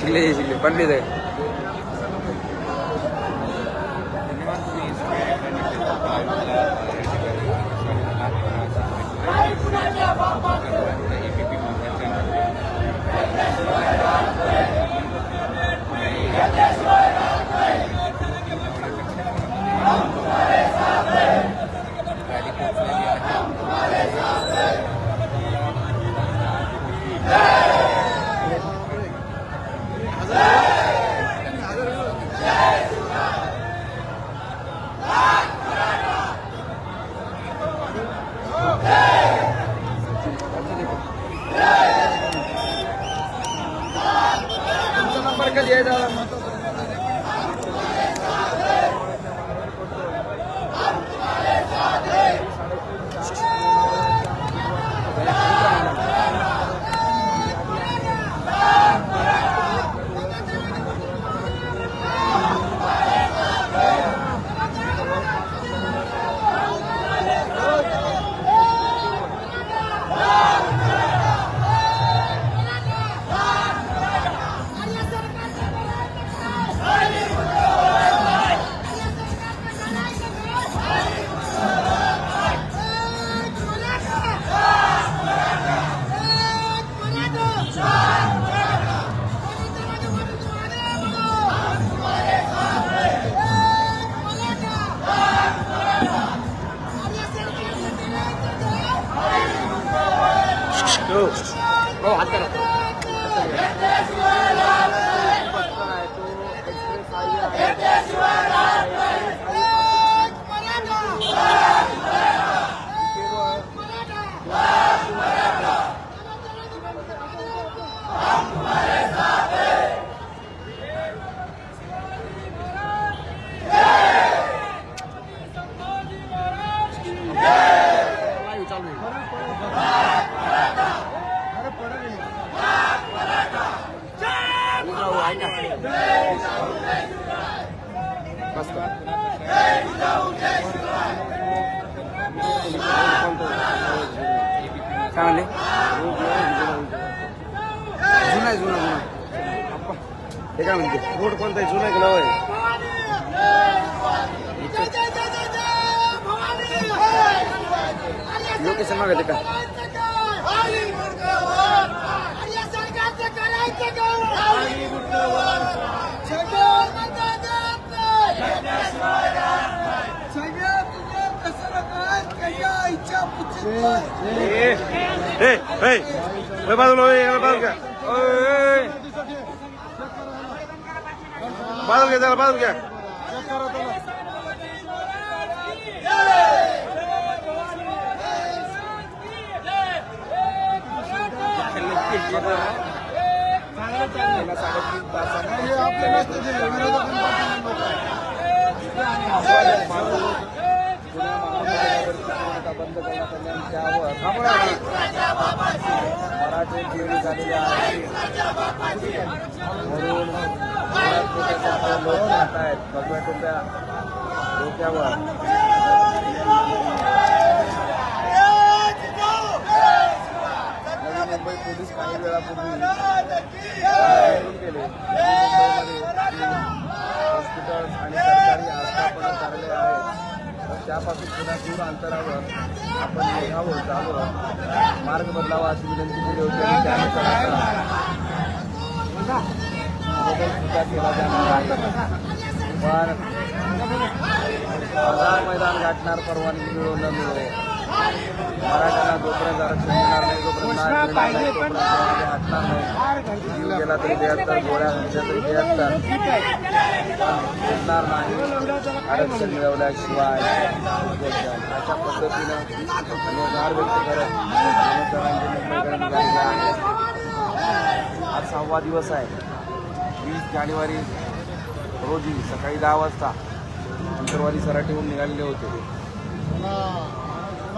சிக்லே சிக்லே பண்ணி Kali. चालू आहे जुना आहे जुना जुना हे काय म्हणते? बोट कोणता आहे? जुना आहे का नवा आहे? लोकेशन मागते का? बाजूला. बाजूला घ्या. त्याला बाजूला घ्या. बंद करण्यात मराठी झालेली आहे. म्हणून लोक आहेत भगव्या डोक्यावर नवी मुंबई पोलीस काही वेळापूर्वी निवडून गेले हॉस्पिटल्स आणि सरकारी आस्थापना कार्यालय आहेत तर त्यापासून पुन्हा दूर अंतरावर आपण निघावं जावं. मार्ग बदलावा अशी विनंती केली होती आणि त्यानुसार बदल सुद्धा केला जाणार आहे. पण मैदान गाठणार परवानगी मिळो न मिळो मराठ्यांना जोपर्यंत आरक्षण मिळणार नाही जोपर्यंत हटणार नाही जीव गेला तरी बेहत्तर गोळ्या घातल्या तरी बेहत्तर मिळणार नाही आरक्षण मिळवल्याशिवाय अशा पद्धतीनं निर्धार व्यक्त करत आज सहावा दिवस आहे वीस जानेवारी रोजी सकाळी दहा वाजता अंतरवाली सराटीहून निघालेले होते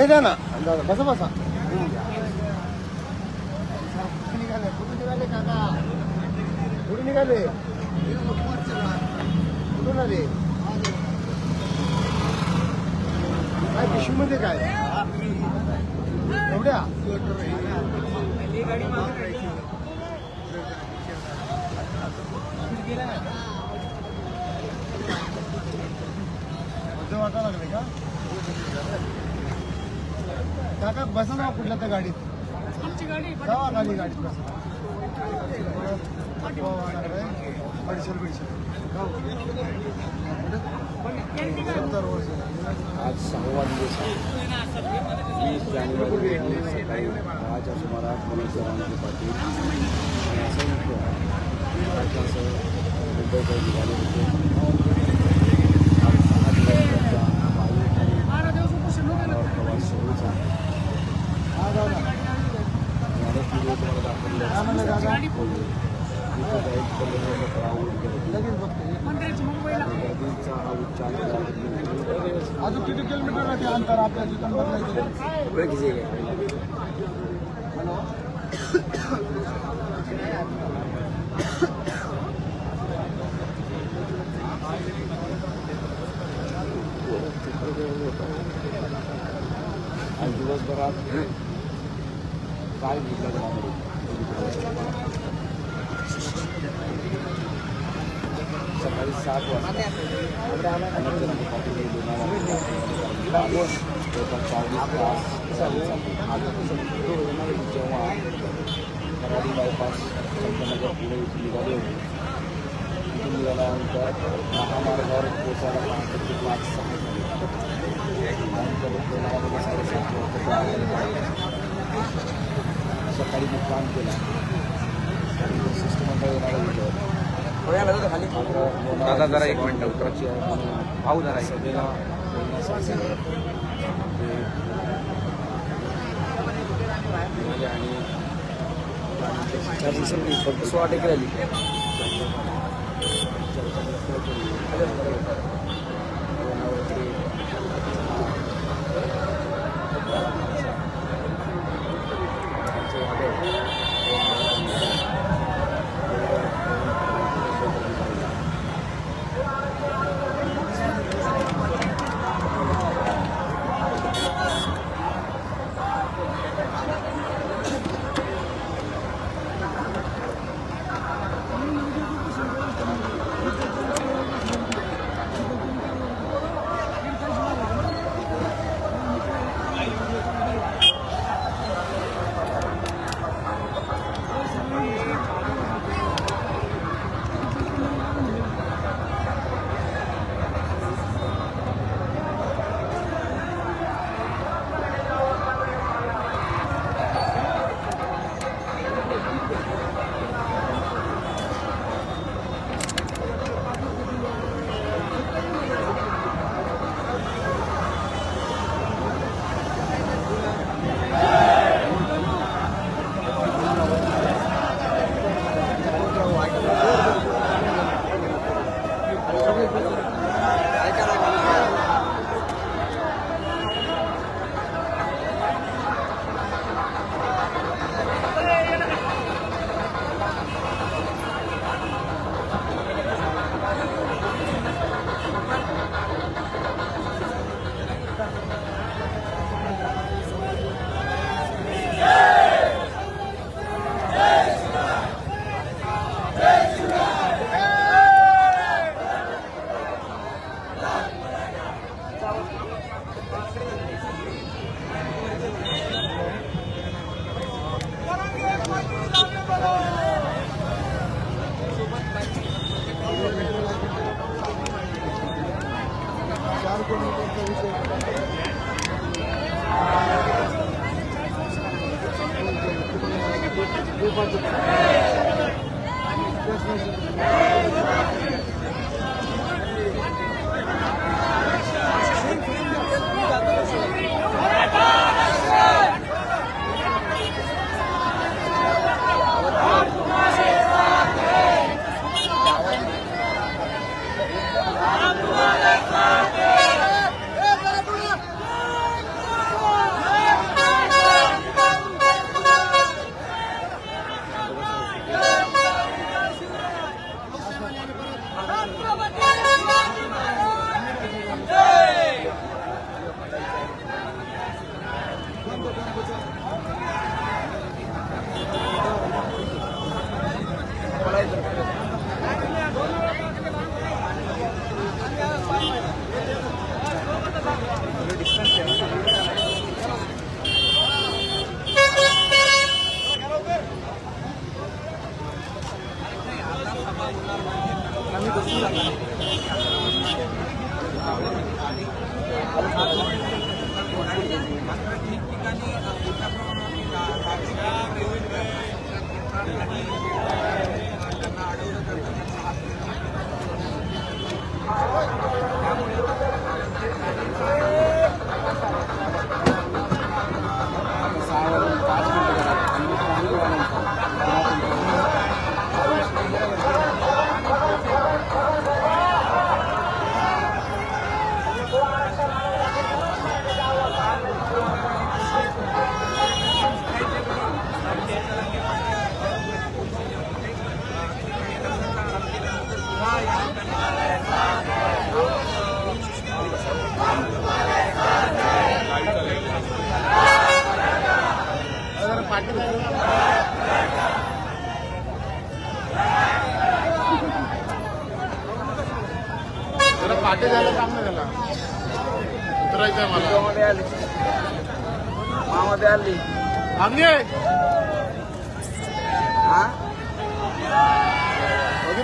हो हे द्या ना दादा बसा बसा कुठे निघाले कुठे निघाले काका कुठे निघाले कुठून आले काय पिशवीमध्ये काय एवढ्या मजा वाटा लागले का काका बसा ना कुठल्या त्या गाडीत. जावा खाली गाडीत बसा. पडशेल पडशेल सत्तर वर्ष आज सहावा दिवस आहे. वीस जानेवारी सकाळी दहाच्या सुमारास मनोज जरांगे पाटील असंख्य कार्यकर्त्यांसह मुंबईकडे निघाले होते आज सहा दिवस त्यांचा भाविक आणि प्रवास सुरूच आहे हा जाऊ ना आणि अनेक व्हिडिओ तुम्हाला दाखवले काय म्हणलं दादा इथं जाईल कल्याणाचा तणाव उद्योग लगेच बघतो गर्दीचा हा उच्चार अजून किती किलोमीटर आहे अंतर आपल्या तिथून बदलायचं हॅलो दिवसभरात काय सकाळी सात वाजता अनेक जणांनी पाठीमागे लोणावळा जवळपास चाळीस तास चालू चालली जेव्हा कराडी बायपास संतनगर पुढे इथून निघाले होते इथून निघाल्यानंतर महामार्गावर पोचायला पहाटे ते पाच सहा झाले त्यानंतर लोणावळ्यामध्ये साडेसात वाजता सकाळी मुक्काम केला आणि शिष्टमंडळ येणारा होतं दादा जरा एक मिनिट उत्तराची भाऊ जरा एक. आणि फक्त टेक राहिली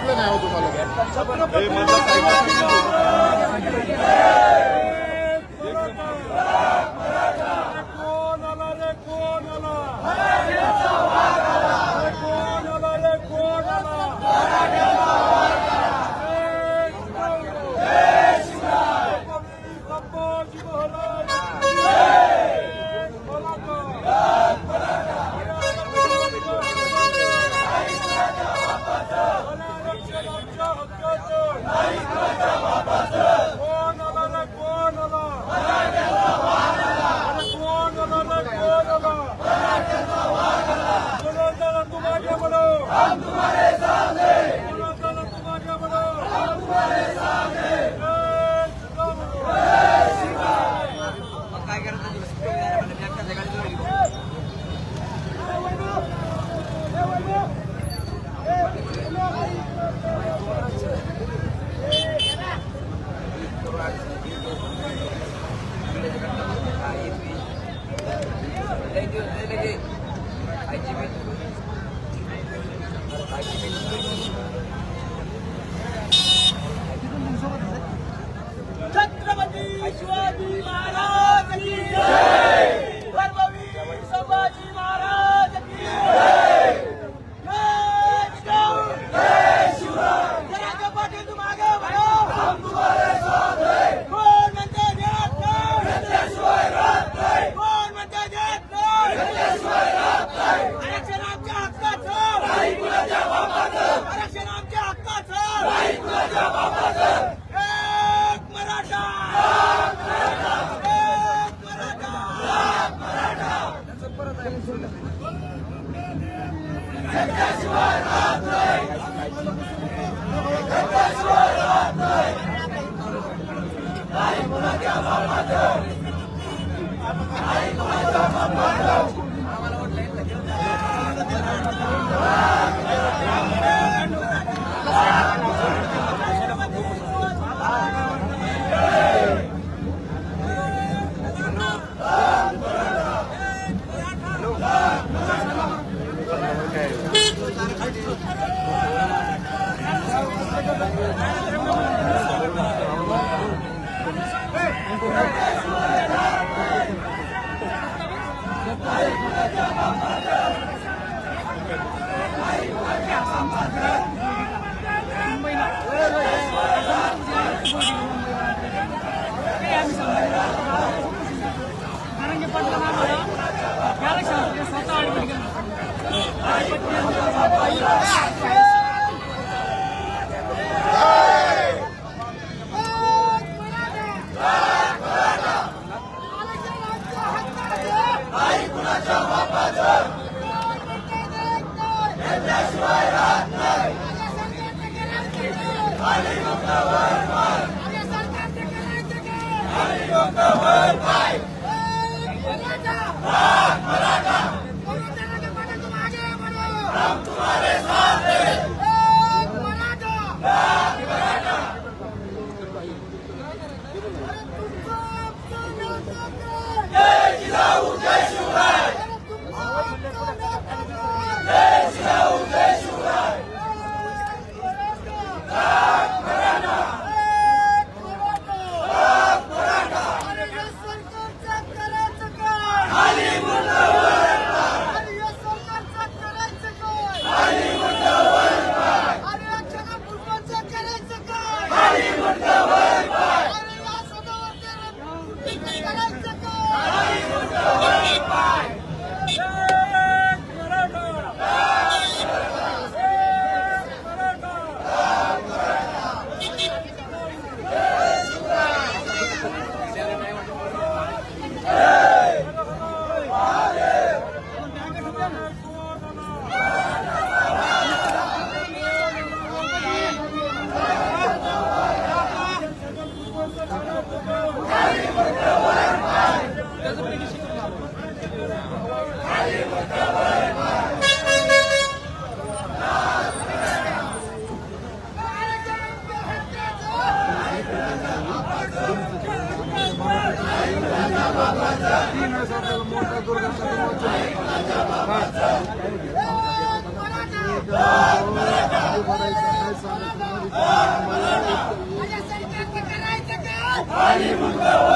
बघितलं नाही हो तुम्हाला I Ali Mungawa!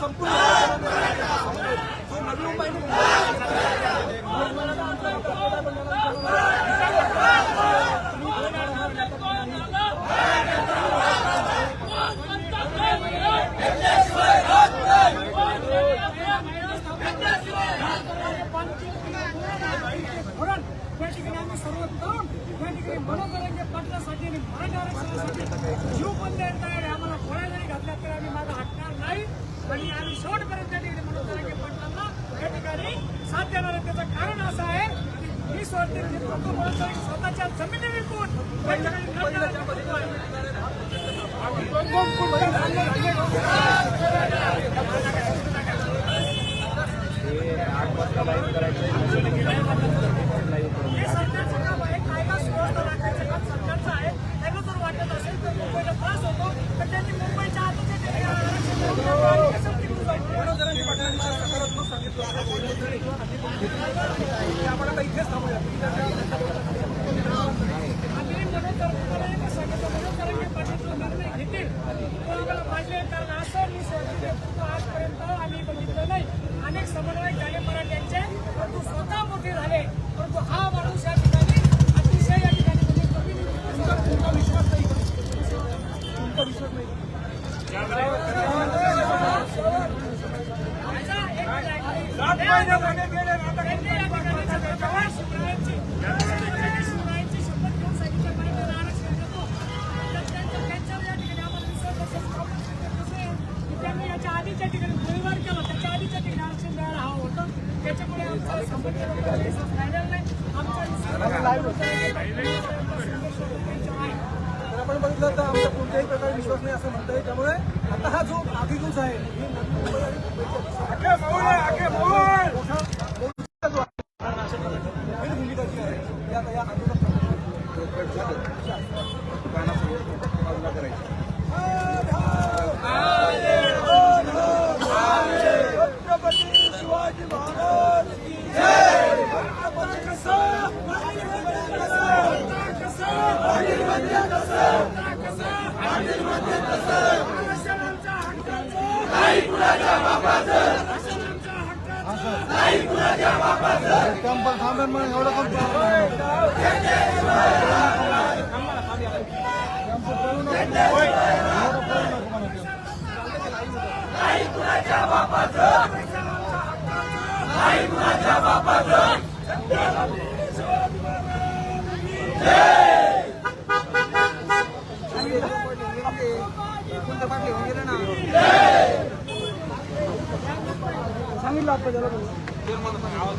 संपूर्ण जीव पण देत आम्हाला गोळ्या जरी घातल्या तरी आम्ही माझा हटणार नाही आणि आम्ही शेवटपर्यंत येईल म्हणून जरांगे पाटलांना या त्याचं कारण असं आहे की वीस वर्षांचे लोकमोहन स्वतःच्या जमिनी विकून सांगितलं आपण त्याला आवाज